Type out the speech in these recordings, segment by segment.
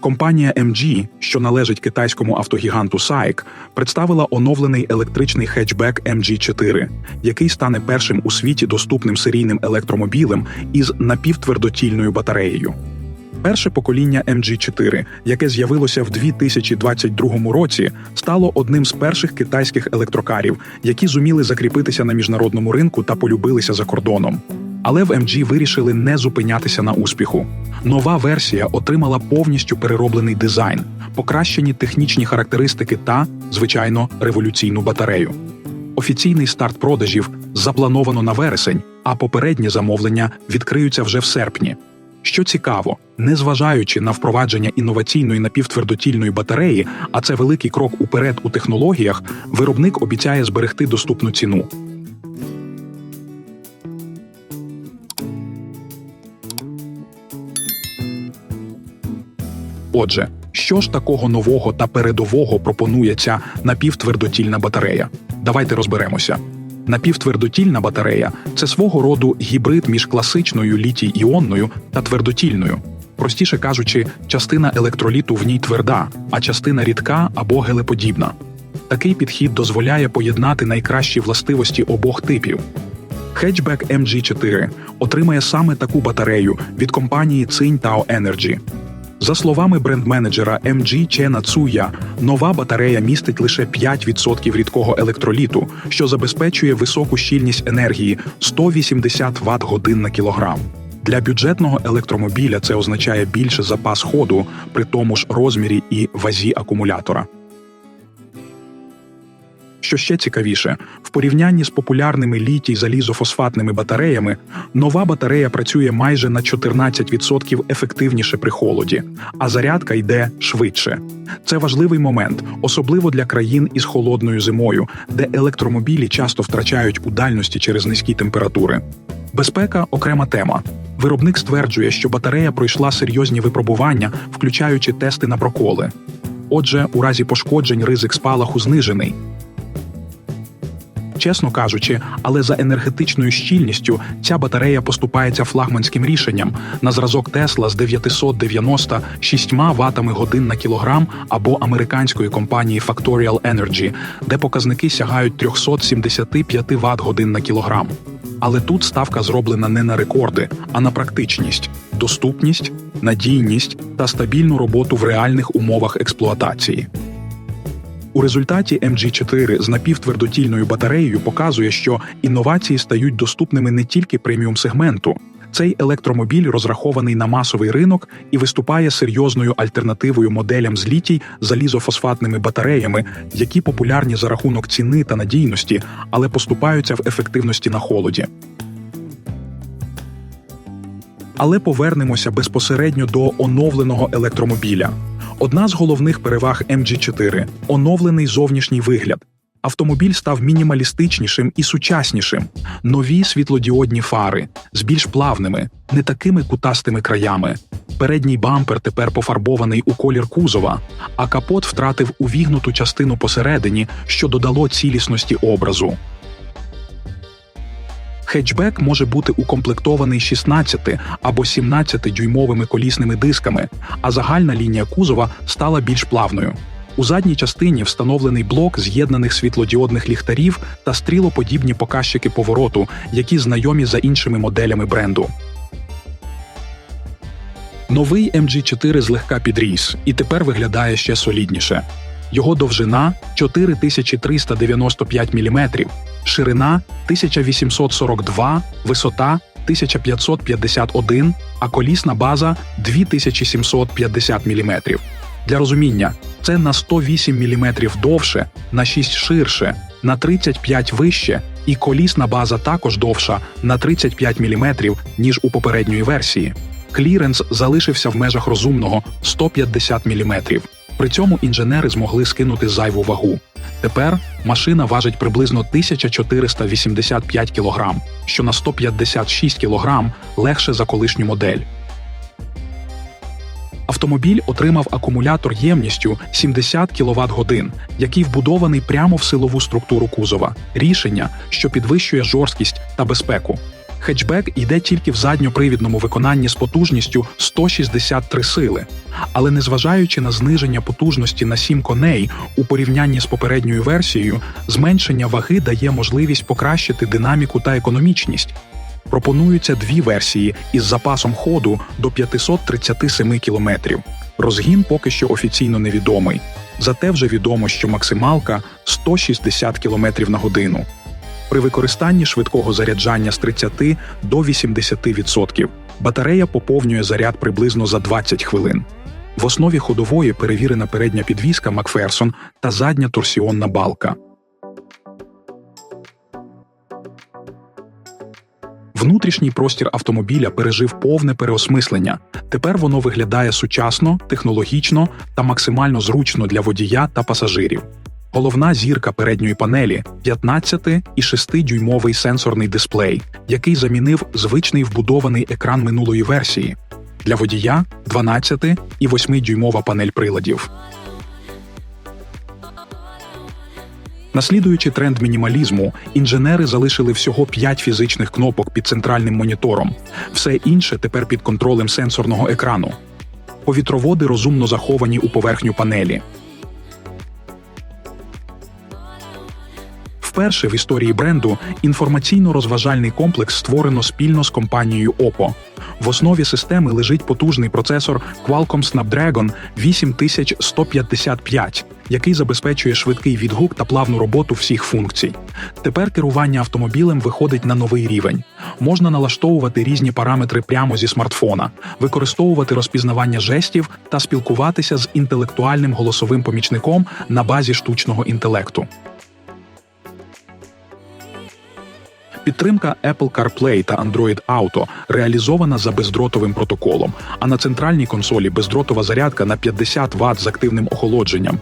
Компанія MG, що належить китайському автогіганту SAIC, представила оновлений електричний хетчбек MG4, який стане першим у світі доступним серійним електромобілем із напівтвердотільною батареєю. Перше покоління MG4, яке з'явилося в 2022 році, стало одним з перших китайських електрокарів, які зуміли закріпитися на міжнародному ринку та полюбилися за кордоном. Але в MG вирішили не зупинятися на успіху. Нова версія отримала повністю перероблений дизайн, покращені технічні характеристики та, звичайно, революційну батарею. Офіційний старт продажів заплановано на вересень, а попередні замовлення відкриються вже в серпні. Що цікаво, незважаючи на впровадження інноваційної напівтвердотільної батареї, а це великий крок уперед у технологіях, виробник обіцяє зберегти доступну ціну. Отже, що ж такого нового та передового пропонує ця напівтвердотільна батарея? Давайте розберемося. Напівтвердотільна батарея це свого роду гібрид між класичною літій-іонною та твердотільною. Простіше кажучи, частина електроліту в ній тверда, а частина рідка або гелеподібна. Такий підхід дозволяє поєднати найкращі властивості обох типів. Хетчбек MG4 отримає саме таку батарею від компанії Tsingtao Energy. За словами бренд-менеджера MG Чена Цуя, нова батарея містить лише 5% рідкого електроліту, що забезпечує високу щільність енергії 180 Вт годин на кілограм. Для бюджетного електромобіля це означає більше запас ходу при тому ж розмірі і вазі акумулятора. Що ще цікавіше, в порівнянні з популярними літій залізофосфатними батареями, нова батарея працює майже на 14% ефективніше при холоді, а зарядка йде швидше. Це важливий момент, особливо для країн із холодною зимою, де електромобілі часто втрачають у дальності через низькі температури. Безпека окрема тема. Виробник стверджує, що батарея пройшла серйозні випробування, включаючи тести на проколи. Отже, у разі пошкоджень ризик спалаху знижений. Чесно кажучи, але за енергетичною щільністю ця батарея поступається флагманським рішенням на зразок Тесла з 996 ватами годин на кілограм або американської компанії Factorial Energy, де показники сягають 375 ват годин на кілограм. Але тут ставка зроблена не на рекорди, а на практичність, доступність, надійність та стабільну роботу в реальних умовах експлуатації. У результаті MG4 з напівтвердотільною батареєю показує, що інновації стають доступними не тільки преміум сегменту. Цей електромобіль розрахований на масовий ринок і виступає серйозною альтернативою моделям з літій залізофосфатними батареями, які популярні за рахунок ціни та надійності, але поступаються в ефективності на холоді. Але повернемося безпосередньо до оновленого електромобіля. Одна з головних переваг MG4 – оновлений зовнішній вигляд. Автомобіль став мінімалістичнішим і сучаснішим, нові світлодіодні фари з більш плавними, не такими кутастими краями. Передній бампер тепер пофарбований у колір кузова, а капот втратив увігнуту частину посередині, що додало цілісності образу. Хетчбек може бути укомплектований 16 або 17 дюймовими колісними дисками, а загальна лінія кузова стала більш плавною. У задній частині встановлений блок з'єднаних світлодіодних ліхтарів та стрілоподібні показчики повороту, які знайомі за іншими моделями бренду. Новий MG4 злегка підріс і тепер виглядає ще солідніше. Його довжина 4395 мм, ширина 1842, висота 1551, а колісна база 2750 мм. Для розуміння, це на 108 мм довше, на 6 ширше, на 35 вище, і колісна база також довша на 35 мм, ніж у попередньої версії. Кліренс залишився в межах розумного 150 мм. При цьому інженери змогли скинути зайву вагу. Тепер машина важить приблизно 1485 кг, що на 156 кг легше за колишню модель. Автомобіль отримав акумулятор ємністю 70 квт годин, який вбудований прямо в силову структуру кузова. Рішення, що підвищує жорсткість та безпеку. Хетчбек йде тільки в задньопривідному виконанні з потужністю 163 сили, але незважаючи на зниження потужності на 7 коней у порівнянні з попередньою версією, зменшення ваги дає можливість покращити динаміку та економічність. Пропонуються дві версії із запасом ходу до 537 км. Розгін поки що офіційно невідомий. Зате вже відомо, що максималка 160 км на годину. При використанні швидкого заряджання з 30 до 80% батарея поповнює заряд приблизно за 20 хвилин. В основі ходової перевірена передня підвіска Макферсон та задня торсіонна балка. Внутрішній простір автомобіля пережив повне переосмислення. Тепер воно виглядає сучасно, технологічно та максимально зручно для водія та пасажирів. Головна зірка передньої панелі 15 і 6-дюймовий сенсорний дисплей, який замінив звичний вбудований екран минулої версії. Для водія 12 і 8-дюймова панель приладів. Наслідуючи тренд мінімалізму, інженери залишили всього 5 фізичних кнопок під центральним монітором. Все інше тепер під контролем сенсорного екрану. Повітроводи розумно заховані у поверхню панелі. Вперше в історії бренду інформаційно-розважальний комплекс створено спільно з компанією Oppo. В основі системи лежить потужний процесор Qualcomm Snapdragon 8155, який забезпечує швидкий відгук та плавну роботу всіх функцій. Тепер керування автомобілем виходить на новий рівень. Можна налаштовувати різні параметри прямо зі смартфона, використовувати розпізнавання жестів та спілкуватися з інтелектуальним голосовим помічником на базі штучного інтелекту. Підтримка Apple CarPlay та Android Auto реалізована за бездротовим протоколом, а на центральній консолі бездротова зарядка на 50 Вт з активним охолодженням.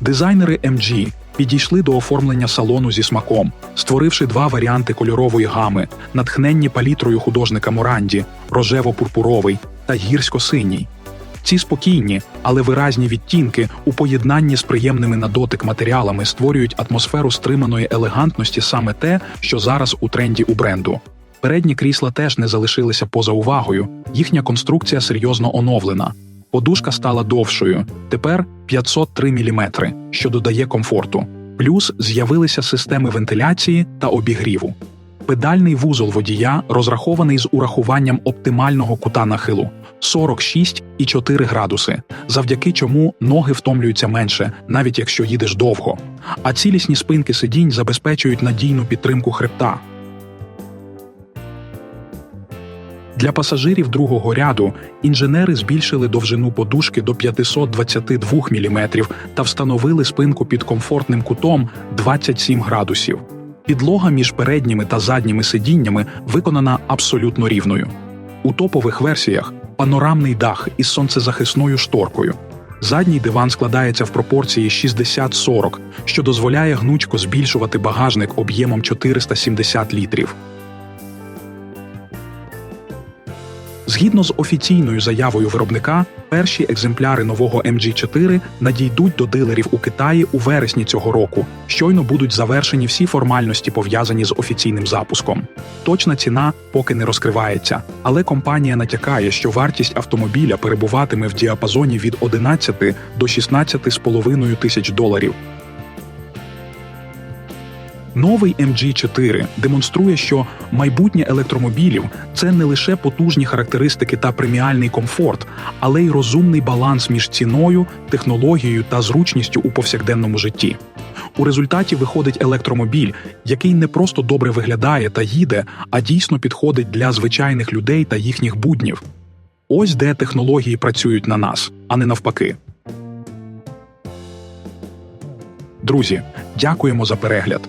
Дизайнери MG підійшли до оформлення салону зі смаком, створивши два варіанти кольорової гами, натхненні палітрою художника Моранді, рожево-пурпуровий та гірсько-синій. Ці спокійні, але виразні відтінки у поєднанні з приємними на дотик матеріалами створюють атмосферу стриманої елегантності саме те, що зараз у тренді у бренду. Передні крісла теж не залишилися поза увагою, їхня конструкція серйозно оновлена. Подушка стала довшою, тепер 503 мм, що додає комфорту. Плюс з'явилися системи вентиляції та обігріву. Педальний вузол водія розрахований з урахуванням оптимального кута нахилу 46,4 градуси, завдяки чому ноги втомлюються менше, навіть якщо їдеш довго. А цілісні спинки сидінь забезпечують надійну підтримку хребта. Для пасажирів другого ряду інженери збільшили довжину подушки до 522 мм та встановили спинку під комфортним кутом 27 градусів. Підлога між передніми та задніми сидіннями виконана абсолютно рівною. У топових версіях панорамний дах із сонцезахисною шторкою. Задній диван складається в пропорції 60-40, що дозволяє гнучко збільшувати багажник об'ємом 470 літрів. Згідно з офіційною заявою виробника, перші екземпляри нового MG4 надійдуть до дилерів у Китаї у вересні цього року. Щойно будуть завершені всі формальності, пов'язані з офіційним запуском. Точна ціна поки не розкривається, але компанія натякає, що вартість автомобіля перебуватиме в діапазоні від 11 до 16,5 тисяч доларів. Новий MG4 демонструє, що майбутнє електромобілів це не лише потужні характеристики та преміальний комфорт, але й розумний баланс між ціною, технологією та зручністю у повсякденному житті. У результаті виходить електромобіль, який не просто добре виглядає та їде, а дійсно підходить для звичайних людей та їхніх буднів. Ось де технології працюють на нас, а не навпаки. Друзі, дякуємо за перегляд.